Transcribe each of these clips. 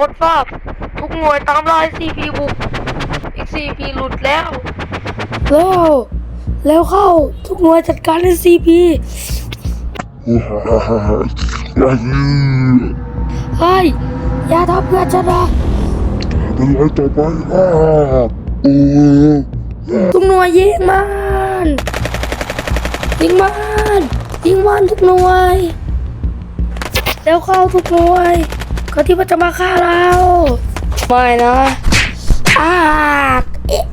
ทดสอบทุกหน่วยตามราย CP บุก อีก CP หลุดแล้ว แล้วแล้วเข้าทุกหน่วยจัดการ SCP อย่าเฮ้ยอย่าทำเพื่อนฉันนะเป็นไรต่อไปอะโอ้ทุกหน่วยยิงมันยิงมันยิงมันทุกหน่วย แล้วเข้าทุกหน่วย เขาที่มันจะมาฆ่าเรา ไม่นะอากเอะ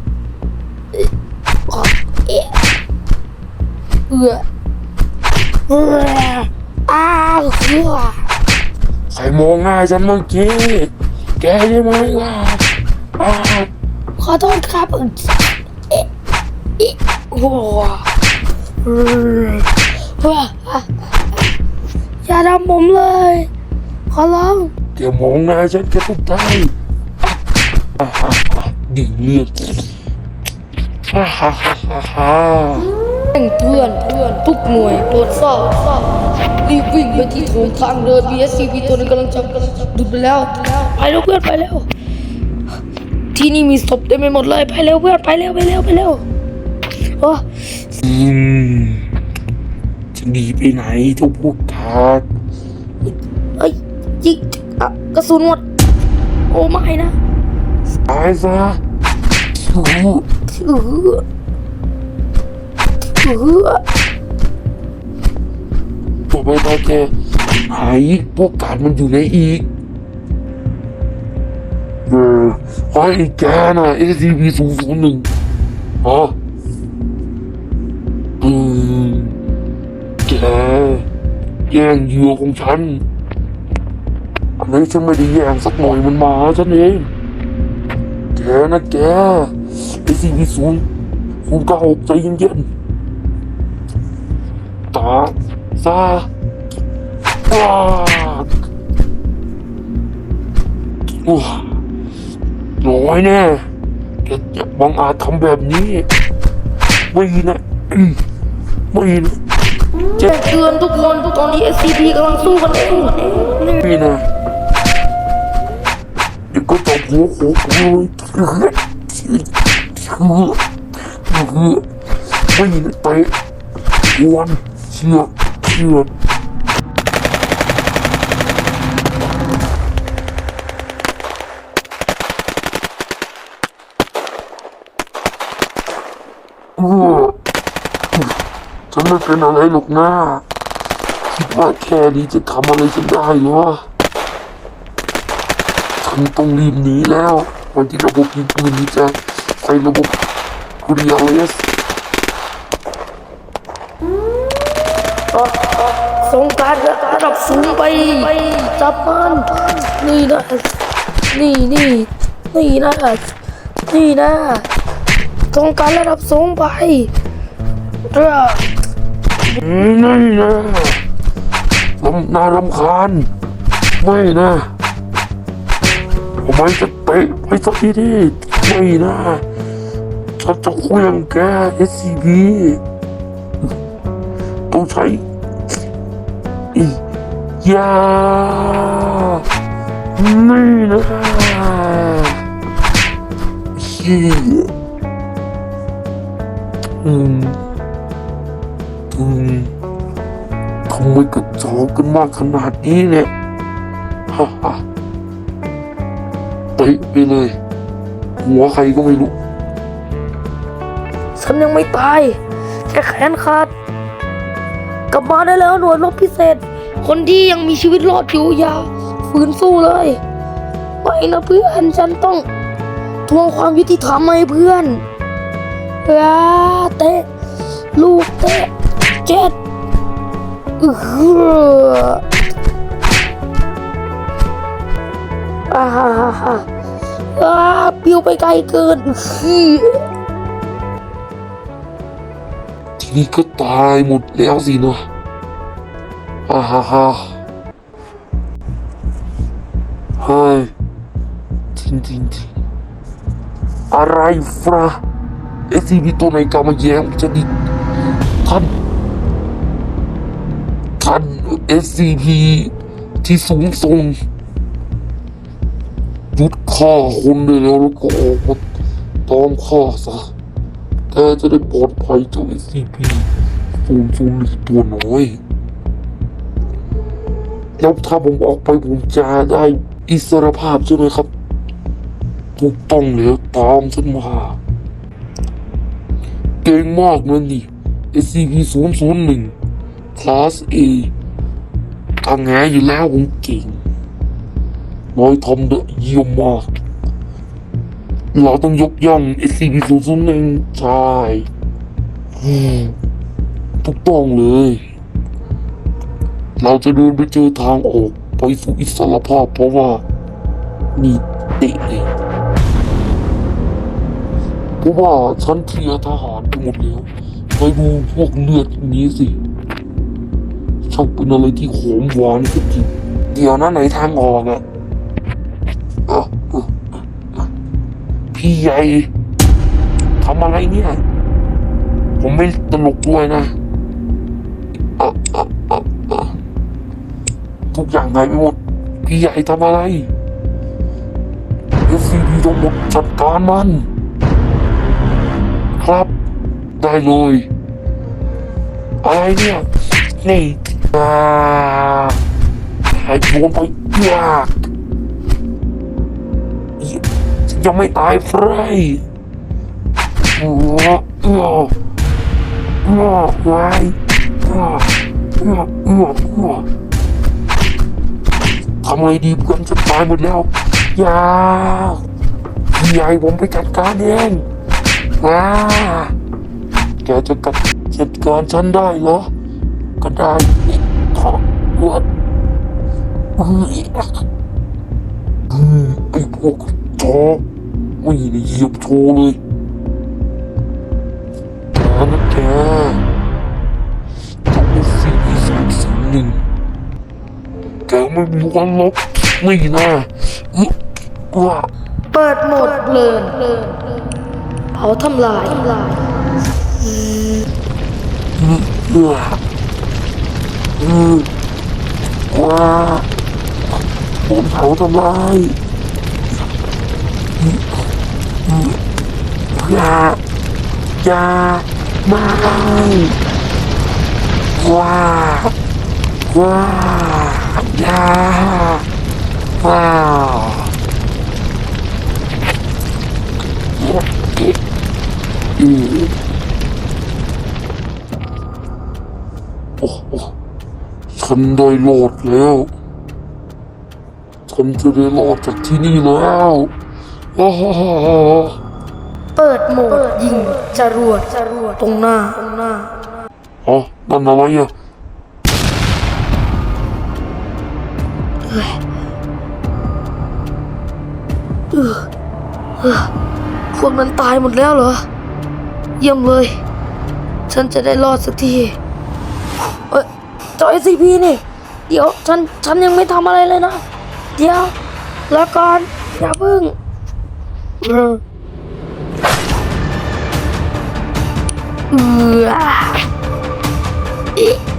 เอะเอะเอือเอืออ้าวเอือใครมองหน้าฉันเมื่อกี้แกใช่ไหมล่ะอ่าขอโทษครับเอะเอะโอ้โหเออว้าอย่าทำผมเลย ขอร้อง แกมองหน้าฉันแกต้องตายอ่าฮ่าฮ่าดีเลือดฮ่าฮ่าฮ่าฮ่าฮ่าแจ้งเพื่อนเพื่อนทุกหน่วยตรวจสอบสอบรีบวิ่งไปที่โถงทางเดิน BSCP ตัวนึงกำลังจะดุดไปแล้วไปแล้วเพื่อนไปแล้ว ที่นี่มีศพเต็มไปหมดเลยไปเร็วเพื่อนไปเร็วไปเร็วไปเร็วโอ้อืมจะหนีไปไหนทุกพวกทาสเอ้ยยิงอะ กระสุนหมด โอ้ไม่นะตายซะโอ้โหเออเออต่อไปตาแกหายพวกกาดมันอยู่ไหนอีกเออไอ้แกน่ะ SCP ศูนย์ศูนย์หนึ่งฮะอืมแกแย่งเหยื่อของฉันอั นนี้ฉันไม่ได้แย่งสักหน่อยมันมาหาฉันเองแกนะแก SCP ศูนย์ศูนย์เก้าหกใจเย็นๆตาซาว้าโอ้น้อยแน่แกจะบังอาจทำแบบนี้ ไม่นะอืมไม่นะแจ้งเตือนทุกคนตอนนี้ SCP กำลังสู้กันเองไม่นะ ไม่นะเตะวันเชือเชือกเอฉันไม่เป็นอะไรหรอกนะคิดว่าแค่นี้จะทำอะไรฉันได้เหรอ ฉันต้องรีบหนีแล้ววันที่ระบบยิงปืนนี้จะใส่ระบบคูเรียเลสส่งการระดับสูงไปจับมันนี่นะนี่นี่นี่นะนี่นะส่งการระดับสูงไปเออนี่นะลำน่ารำคาญไม่นะ ทำไมจะเตะไปสักทีดิไม่นะฉันจะเคลื่องแก SCP ต้องใช้อียานี่นะชี้อืมอืมทำไมกระจอกกันมากขนาดนี้เนี่ยฮ่าฮ่า ไปเลย หัวใครก็ไม่รู้ ฉันยังไม่ตาย แค่แขนขาด กลับมาได้แล้วหน่วยรบพิเศษ คนที่ยังมีชีวิตรอดอยู่อย่าฝืนสู้เลยไม่นะเพื่อนฉันต้องทวงความยุติธรรมให้เพื่อนอาเตะลูกเตะเจ็ดเอออ่าฮ่าฮ่าฮ่า อ่าปิวไปไกลเกินทีนี้ก็ตายหมดแล้วสินะฮ่าฮ่าฮ่าเฮ้ยจริงจริงจริงอะไรฟราเอซีพีตัวไหนกล้ามาแย้งจะดิท่านท่าน SCP ที่สูงส่ง ฆ่าคนได้แล้วแล้วก็ออกมาตามฆ่าซะแกจะได้ปลอดภัยจากไอ้ซีพีศูนย์ศูนย์หนึ่งตัวน้อยแล้วถ้าผมออกไปผมจะได้อิสรภาพใช่ไหมครับถูกต้องแล้วตามฉันมาเก่งมากนะนี่ SCP 0 0 1 Class A ทางแงอยู่แล้วผมเก่ง น้อยทำได้เยี่ยมมาก เราต้องยกย่อง SCP 0 0 1ใช่อืมถูกต้องเลย เราจะเดินไปเจอทางออกไปสู่อิสรภาพเพราะว่านี่เตะเลยเพราะว่าฉันเคลียร์ทหารไปหมดแล้วไปดูพวกเลือดนี้สิช่างเป็นอะไรที่หอมหวานก็จริงเดี๋ยวนะไหนทางออกอะอะอะอะอะ พี่ใหญ่ทำอะไรเนี่ย ผมไม่ตลกด้วยนะทุกอย่างหายไปหมด พี่ใหญ่ทำอะไร SCP ทั้งหมดจัดการมัน ครับ ได้เลยอะไรเนี่ยนี่อ่าหายโดนไปยาก ยังไม่ตายเฟรยเออเออเออไว้ทำไงดีเพื่อนจะตายหมดแล้วยาพี่ใหญ่ผมไปจัดการเองว้าแกจะกัดจัดการฉันได้เหรอ ก็ได้ขอวดเฮ้ยเฮ้ยไอ้พวกจอ ม่ได้เหยียบโชว์เลยแกนะแกต้องเป็นสิ่งที่สิ่งสิ่งหนึ่งแกไม่มีวันลบไม่นะอึ๊ะว่าเปิดโหมดเพลินเผาทำลายทำลายอึ๊ะเอื้ออือว่าผมเผาทำลาย อย่าอย่าไม่ว่าว่าอย่าว้าวอือโอ้โหฉันได้รอดแล้วฉันจะได้รอดจากที่นี่แล้ว อ้าฮ่าฮ่าฮ่าเปิดโหมดยิงจรวดจรวดตรงหน้าตรงหน้าอ๋อนั่นอะไรอะคนมันตายหมดแล้วเหรอ เยี่ยมเลย ฉันจะได้รอดสักทีเอ้ยจอยซีพีนี่ เดี๋ยวฉันฉันยังไม่ทำอะไรเลยนะ เดี๋ยวแล้วก่อนอย่าเพิ่ง Ừ. Ừ.